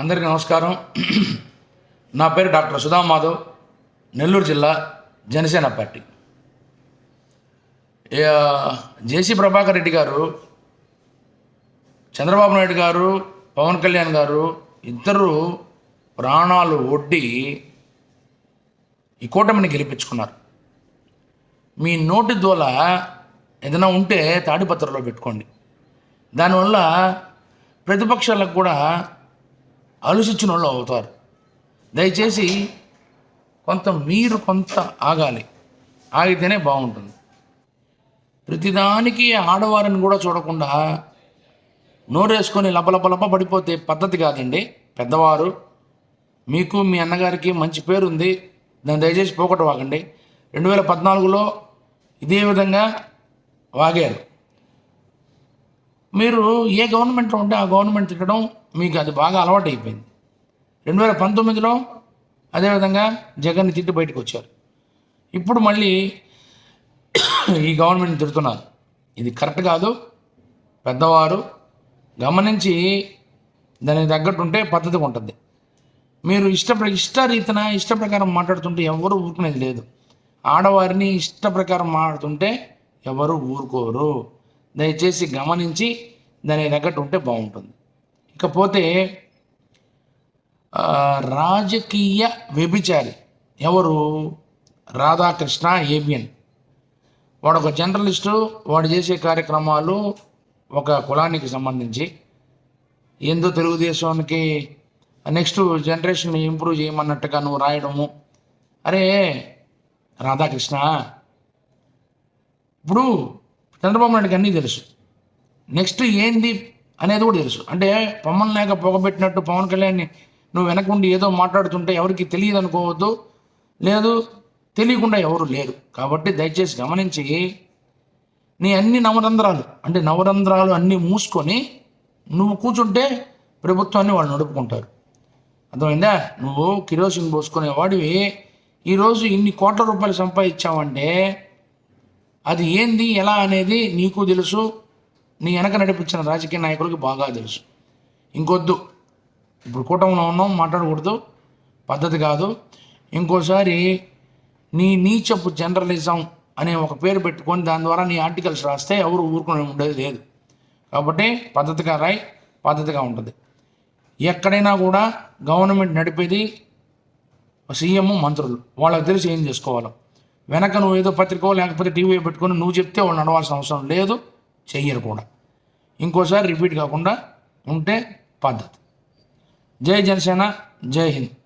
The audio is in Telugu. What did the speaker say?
అందరికీ నమస్కారం. నా పేరు డాక్టర్ సుధా మాధవ్ నెల్లూరు జిల్లా జనసేన పార్టీ. జేసీ ప్రభాకర్ రెడ్డి గారు చంద్రబాబు నాయుడు గారు పవన్ కళ్యాణ్ గారు ఇద్దరు ప్రాణాలు ఒడ్డి ఈ కూటమిని గెలిపించుకున్నారు. మీ నోటి దోల ఏదైనా ఉంటే తాడిపత్రలో పెట్టుకోండి. దానివల్ల ప్రతిపక్షాలకు కూడా ఆలోచించిన వాళ్ళు అవుతారు. దయచేసి కొంత మీరు కొంత ఆగాలి. ఆగితేనే బాగుంటుంది. ప్రతిదానికి ఆడవారిని కూడా చూడకుండా నోరేసుకొని లపలపలప పడిపోతే పద్ధతి కాదండి. పెద్దవారు మీకు మీ అన్నగారికి మంచి పేరు ఉంది దాన్ని దయచేసి పోకట వాగండి రెండు వేల పద్నాలుగులో ఇదే విధంగా వాగారు. మీరు ఏ గవర్నమెంట్లో ఉంటే ఆ గవర్నమెంట్ తిట్టడం మీకు అది బాగా అలవాటు అయిపోయింది రెండు వేల పంతొమ్మిదిలో అదేవిధంగా జగన్ని తిట్టి బయటకు వచ్చారు. ఇప్పుడు మళ్ళీ ఈ గవర్నమెంట్ తిడుతున్నారు. ఇది కరెక్ట్ కాదు. పెద్దవారు గమనించి దానికి తగ్గట్టు ఉంటే పద్ధతిగా ఉంటుంది. మీరు ఇష్ట ఇష్ట రీతిన ఇష్ట ప్రకారం మాట్లాడుతుంటే ఎవరు ఊరుకునేది లేదు. ఆడవారిని ఇష్ట ప్రకారం మాట్లాడుతుంటే ఎవరు ఊరుకోరు. దయచేసి గమనించి దానికి తగ్గట్టు ఉంటే బాగుంటుంది. ఇకపోతే రాజకీయ వ్యభిచారి ఎవరు? రాధాకృష్ణ ఏబిఎన్. వాడు ఒక జర్నలిస్టు వాడు చేసే కార్యక్రమాలు ఒక కులానికి సంబంధించి. ఏందో తెలుగుదేశానికి నెక్స్ట్ జనరేషన్ ఇంప్రూవ్ చేయమన్నట్టుగా నువ్వు రాయడము. అరే రాధాకృష్ణ ఇప్పుడు చంద్రబాబు నాయుడుకి అన్నీ తెలుసు. నెక్స్ట్ ఏంది అనేది కూడా తెలుసు. అంటే పవన్ లేక పొగబెట్టినట్టు పవన్ కళ్యాణ్ని నువ్వు వెనకుండి ఏదో మాట్లాడుతుంటే ఎవరికి తెలియదు అనుకోవద్దు. లేదు తెలియకుండా ఎవరు లేరు. కాబట్టి దయచేసి గమనించి నీ అన్ని నవరంధ్రాలు అంటే నవరంధ్రాలు అన్నీ మూసుకొని నువ్వు కూర్చుంటే ప్రభుత్వాన్ని వాళ్ళు నడుపుకుంటారు. అర్థమైందా? నువ్వు కిరోసిన్ పోసుకునే వాడివి ఈరోజు ఇన్ని కోట్ల రూపాయలు సంపాదించావంటే అది ఏంది ఎలా అనేది నీకు తెలుసు నీ వెనక నడిపించిన రాజకీయ నాయకులకి బాగా తెలుసు. ఇంకొద్దు ఇప్పుడు కూటమిలో ఉన్నాం మాట్లాడకూడదు పద్ధతి కాదు. ఇంకోసారి నీ నీచపు జర్నలిజం అనే ఒక పేరు పెట్టుకొని దాని ద్వారా నీ ఆర్టికల్స్ రాస్తే ఎవరు ఊరుకుని ఉండేది లేదు. కాబట్టి పద్ధతిగా రాయి పద్ధతిగా ఉంటుంది. ఎక్కడైనా కూడా గవర్నమెంట్ నడిపేది సీఎం మంత్రులు. వాళ్ళకి తెలిసి ఏం చేసుకోవాలి. వెనక నువ్వు ఏదో పత్రికో లేకపోతే టీవీ పెట్టుకొని నువ్వు చెప్తే వాళ్ళు నడవాల్సిన అవసరం లేదు చెయ్యరు కూడా. ఇంకోసారి రిపీట్ కాకుండా ఉంటే పద్ధతి. జై జనసేన జై హింద్.